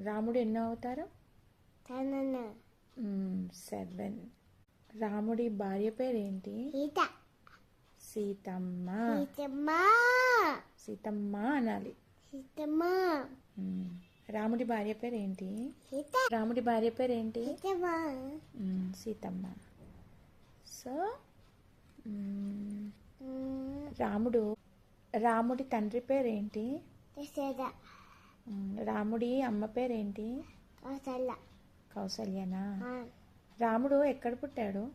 రాముడు ఎన్నో అవతారం? సెవెన్. రాముడి భార్య పేరేంటి? సీత. సీతమ్మ. సీతమ్మ. సీతమ్మ అనాలి. రాముడి భార్య పేరేంటి? రాముడి భార్య పేరేంటి? సీతమ్మ. మ్మ్, సీతమ్మ. సో. రాముడు రాముడి తండ్రి పేరేంటి? రాముడి అమ్మ పేరేంటి? కౌసల్య. కౌసల్యనా? రాముడు ఎక్కడ పుట్టాడు?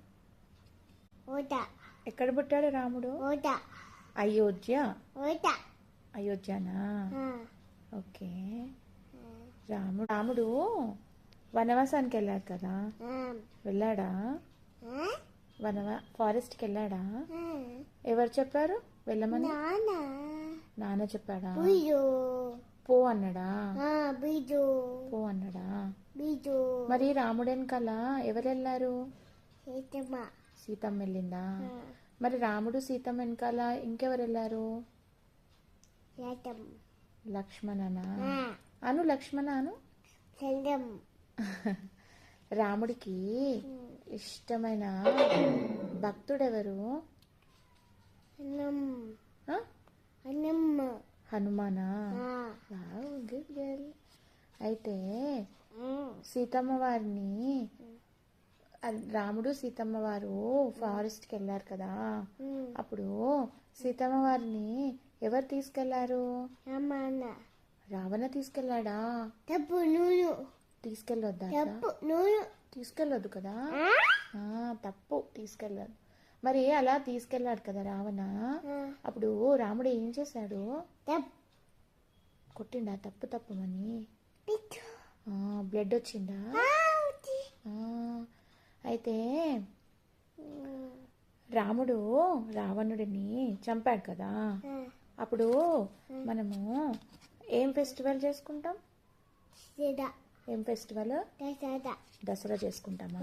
ఎక్కడ పుట్టాడు రాముడు? అయోధ్య. అయోధ్యనా? ఓకే. రాముడు రాముడు వనవాసానికి వెళ్ళాడు కదా? వెళ్ళాడా? వనవా ఫారెస్ట్కి వెళ్ళాడా. ఎవరు చెప్పారు? వెళ్ళమని? నాన్న చెప్పాడా? పో అన్నాడా? బీజు. పో అన్నాడా? బీజు. మరి రాముడు వెనకాల ఎవరు వెళ్ళారు సీతమ్మ వెళ్ళిందా? మరి రాముడు సీతమ్మ వెనకాల ఇంకెవరు వెళ్ళారు లక్ష్మణనా? అను లక్ష్మణ అను? రాముడికి ఇష్టమైన భక్తుడెవరు? అన్నం. ఆ? అన్నం. హనుమానా? గుడ్ గర్ల్ అయితే సీతమ్మ వారిని రాముడు సీతమ్మ వారు ఫారెస్ట్కి వెళ్ళారు కదా. అప్పుడు సీతమ్మ వారిని ఎవరు తీసుకెళ్ళారు? రావణ తీసుకెళ్ళాడా తప్పు నూనె. తీసుకెళ్ళొద్దా తీసుకెళ్ళొద్దు కదా? తప్పు తీసుకెళ్ళదు మరి అలా తీసుకెళ్ళాడు కదా రావణ. అప్పుడు రాముడు ఏం చేశాడు? తప్పు కొట్టిండా? తప్పు తప్పుమని పిచ్చు. బ్లడ్ వచ్చిందా? అయితే రాముడు రావణుడిని చంపాడు కదా. అప్పుడు మనము ఏం ఫెస్టివల్ చేసుకుంటాం? ఏం festival? Dasara. చేసుకుంటామా.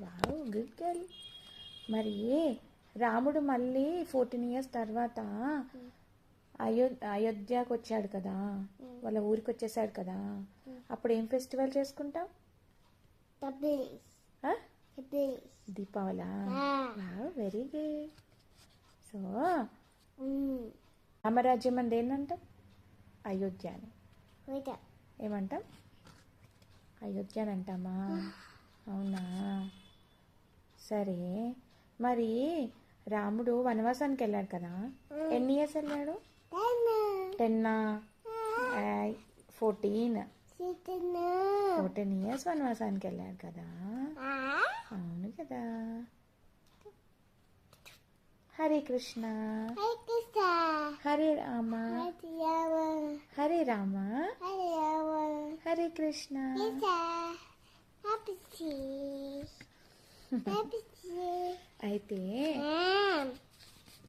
Wow good girl. మరి రాముడు మళ్ళీ ఫోర్టీన్ ఇయర్స్ తర్వాత అయో అయోధ్యకు వచ్చాడు కదా. వాళ్ళ ఊరికి వచ్చేసాడు కదా. అప్పుడు ఏం ఫెస్టివల్ చేసుకుంటాం? దీపావళా? Very good. సో రామరాజ్యం అంటే ఏంటంటాం అయోధ్య అని ఏమంటాం? అయోధ్య అని అంటామా అవునా? సరే. మరి రాముడు వనవాసానికి వెళ్ళాడు కదా? ఎన్ని ఇయర్స్ వెళ్ళాడు? టెన్నా ఫోర్టీన్. ఫోర్టీన్. ఇయర్స్ వనవాసానికి వెళ్ళాడు కదా? అవును కదా. హరే కృష్ణ. హరే రామ. హరే రామ. హరే కృష్ణ కృష్ణ హ్యాపీ సీ హ్యాపీ సీ అయితే